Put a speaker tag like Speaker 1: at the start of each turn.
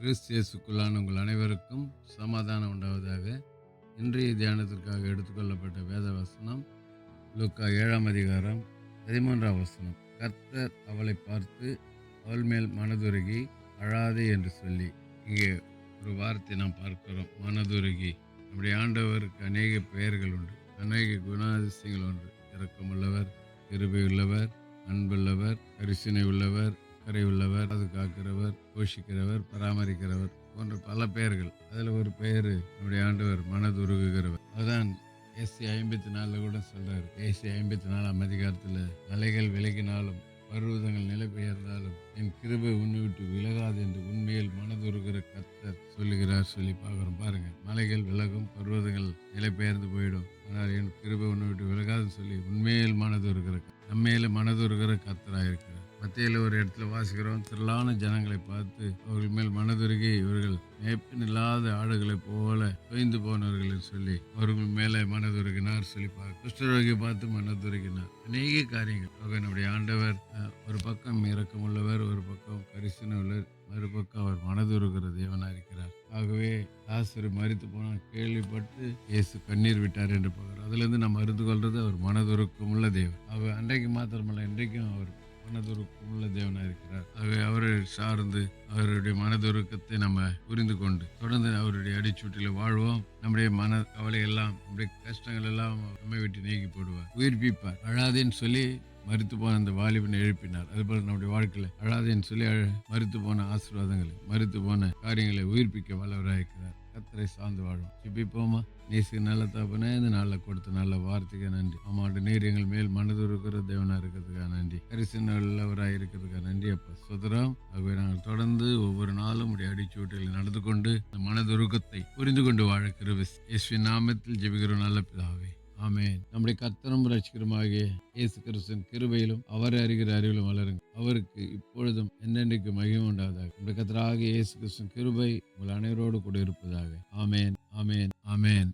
Speaker 1: கிறிஸ்தியசுக்குள்ளான உங்கள் அனைவருக்கும் சமாதானம் உண்டாவதாக. இன்றைய தியானத்திற்காக எடுத்துக்கொள்ளப்பட்ட வேத வசனம் லுக்கா ஏழாம் அதிகாரம் பதிமூன்றாம் வசனம். கர்த்தர் அவளை பார்த்து அவள் மேல் மனதுருகி அழாதே என்று சொல்லி. இங்கே ஒரு வார்த்தை நாம் பார்க்கிறோம். மனதுருகி. நம்முடைய ஆண்டவருக்கு அநேக பெயர்கள் உண்டு. அநேக குணாதிசயங்கள் உண்டு. இரக்கமுள்ளவர் கிருபையுள்ளவர் அன்புள்ளவர் கரிசனை உள்ளவர் அக்கறை உள்ளவர் அது காக்கிறவர் போஷிக்கிறவர் பராமரிக்கிறவர் போன்ற பல பெயர்கள். அதில் ஒரு பெயர் நம்முடைய ஆண்டவர் மனதுருகுகிறவர். அதான் ஏசி ஐம்பத்தி நாலில் கூட சொல்கிறார் ஏசி ஐம்பத்தி நாலாம் அதிகாரத்தில் மலைகள் விலகினாலும் பருவதங்கள் நிலை பெயர்ந்தாலும் என் கிருபை உன்னை விட்டு விலகாது என்று உண்மையில் மனதுருகிற கர்த்தர் சொல்லுகிறார் சொல்லி பார்க்குறோம். பாருங்கள் மலைகள் விலகும் பருவதங்கள் நிலை பெயர்ந்து போயிடும். ஆனால் என் கிருபை உன்னை விட்டு விலகாதுன்னு சொல்லி உண்மையில் மனதுருகிற நம்மையில் மனதுருகிற கர்த்தராக இருக்கிறார் மத்தியில் ஒரு இடத்துல வாசிக்கிறோம். திரளான ஜனங்களை பார்த்து அவர்கள் மேல் மனதுருகி இவர்கள் மேப்பின் இல்லாத ஆடுகளைப் போல தொய்ந்து போனவர்கள் சொல்லி அவர்கள் மேலே மனதுருகினார் சொல்லி பார்க்க குஷ்டரோகி பார்த்து மனதுருகினார். அநேக காரியங்கள். ஆக நம்முடைய ஆண்டவர் ஒரு பக்கம் இரக்கமுள்ளவர் ஒரு பக்கம் கரிசன உள்ளவர் மறுபக்கம் அவர் மனதுருகிற தேவனாக இருக்கிறார். ஆகவே லாசரு மறித்து போனால் கேள்விப்பட்டு இயேசு கண்ணீர் விட்டார் என்று போகிறார் அதுலேருந்து நம்ம அறிந்து கொள்வது அவர் மனதுருக்கம் உள்ள தேவன். அவர் அன்றைக்கு மாத்திரமல்ல இன்றைக்கும் அவர் மனதுருக்கம் உள்ள தேவனாக இருக்கிறார். ஆகவே அவரை சார்ந்து அவருடைய மனதுருக்கத்தை நம்ம புரிந்து கொண்டு தொடர்ந்து அவருடைய அடிச்சூட்டில் வாழ்வோம். நம்முடைய மன கவலை எல்லாம் நம்முடைய கஷ்டங்கள் எல்லாம் நம்மை விட்டு நீக்கி போடுவார். உயிர்ப்பிப்பார். அழாதேன்னு சொல்லி மறுத்து போன அந்த வாலிபனை எழுப்பினார். அதுபோல் நம்முடைய வாழ்க்கையில் அழாதேன்னு சொல்லி அழ- போன ஆசீர்வாதங்களை மறுத்து போன காரியங்களை உயிர்ப்பிக்க வல்லவராக இருக்கிறார் கத்தரை சார்ந்து வாழும். சிப்பிப்போமா நேசு நல்ல தகப்பனே இந்த நாளில் கொடுத்த நல்ல வார்த்தைக்கு நன்றி. ஆமாண்டு நீர் எங்கள் மேல் மனது இருக்கிற தேவனா இருக்கிறதுக்காக நன்றி. கரிசன உள்ளவராக இருக்கிறதுக்காக நன்றி அப்பா. சுதரம் ஆகவே நாங்கள் தொடர்ந்து ஒவ்வொரு நாளும் உடைய அடிச்சூட்டில் நடந்து கொண்டு இந்த மனதுருக்கத்தை புரிந்து கொண்டு வாழ கிருபிஸ் இயேசுவின் நாமத்தில் ஜெபிக்கிறோம் நல்ல பிதாவே. ஆமேன். நம்முடைய கத்தனம் ரட்சிகருமாகிய இயேசு கிறிஸ்தன் கிருபையிலும் அவர் அறிகிற அறிவிலும் வளருங்க அவருக்கு இப்பொழுதும் என்னென்றைக்கு மகிமை உண்டாவதாக. நம்முடைய கத்தராக இயேசு கிறிஸ்தன் கிருபை உங்கள் அனைவரோடு கூட இருப்பதாக. ஆமேன் ஆமேன் ஆமேன்.